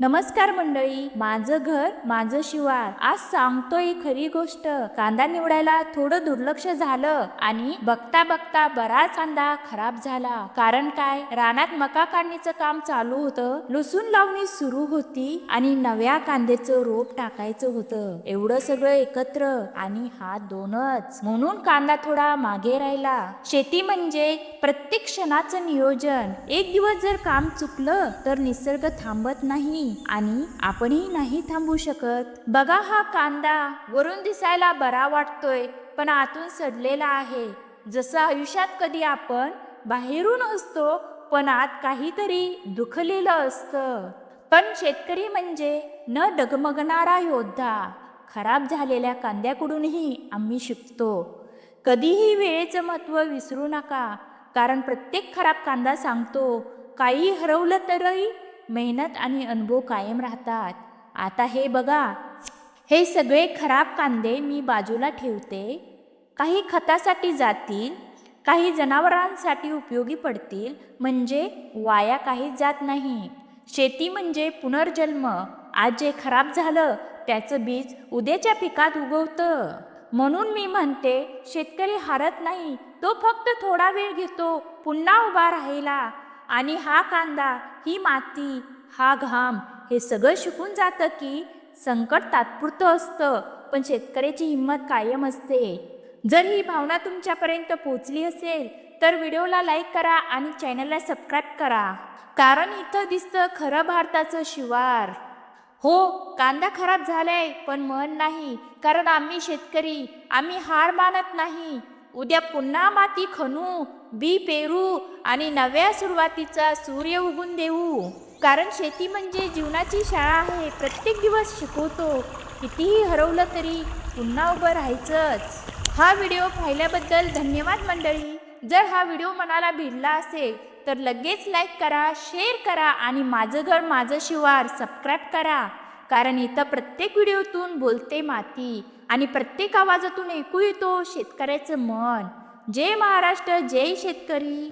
नमस्कार मंडळी माझं घर माझं शिवार. आज सांगतोय खरी गोष्ट. कांदा निवडायला थोडं दुर्लक्ष झालं आणि बघता बघता बराच कांदा खराब झाला. कारण काय? रानात मका काढणीचं काम चालू होतं. लसूण लावणी सुरू होती आणि नव्या कांद्याचं रोप टाकायचं होतं. एवढं सगळं एकत्र आणि हा दोनच. म्हणून कांदा थोडा मागे राहिला. शेती म्हणजे प्रत्येक क्षणाचं नियोजन. एक दिवस जर काम चुकलं तर निसर्ग थांबत नाही. आणि आपणही नाही थांबू शकत. बघा हा कांदा. वरून दिसायला बरा वाटतोय पण आतून सडलेला आहे. जसं आयुष्यात कधी आपण बाहेरून असतो पण आत काहीतरी दुखलेलं असतं. पण शेतकरी म्हणजे न डगमगणारा योद्धा. खराब झालेल्या कांद्याकडूनही आम्ही शिकतो. कधीही वेळेचं महत्त्व विसरू नका. कारण प्रत्येक खराब कांदा सांगतो काही हरवलं तरही मेहनत आणि अनुभव कायम राहतात. आता हे बघा. हे सगळे खराब कांदे मी बाजूला ठेवते. काही खतासाठी जातील काही जनावरांसाठी उपयोगी पडतील म्हणजे वाया काहीच जात नाही. शेती म्हणजे पुनर्जन्म. आज जे खराब झालं त्याचं बीज उद्याच्या पिकात उगवतं. म्हणून मी म्हणते शेतकरी हारत नाही तो फक्त थोडा वेळ घेतो पुन्हा उभा राहिला आणि हा कांदा ही माती हा घाम हे सगळं शिकून जातं की संकट तात्पुरतं असतं पण शेतकऱ्याची हिंमत कायम असते. जर ही भावना तुमच्यापर्यंत पोचली असेल तर व्हिडिओला लाईक करा आणि चॅनलला सबस्क्राईब करा. कारण इथं दिसतं खरं भारताचं शिवार. हो कांदा खराब झालाय पण मन नाही कारण आम्ही शेतकरी आम्ही हार मानत नाही. उद्या पुन्हा माती खणू बी पेरू आणि नव्या सुरुवातीचा सूर्य उगून देऊ. कारण शेती म्हणजे जीवनाची शाळा आहे प्रत्येक दिवस शिकवतो. कितीही हरवलं तरी पुन्हा उभं राहायचंच. हा व्हिडिओ पाहिल्याबद्दल धन्यवाद मंडळी. जर हा व्हिडिओ मनाला भिडला असेल तर लगेच लाईक करा शेअर करा आणि माझं घर माझं शिवार. सबस्क्राईब करा. कारण इथं प्रत्येक व्हिडिओतून बोलते माती आणि प्रत्येक आवाजातून ऐकू येतो शेतकऱ्याचं मन. जय महाराष्ट्र जय शेतकरी.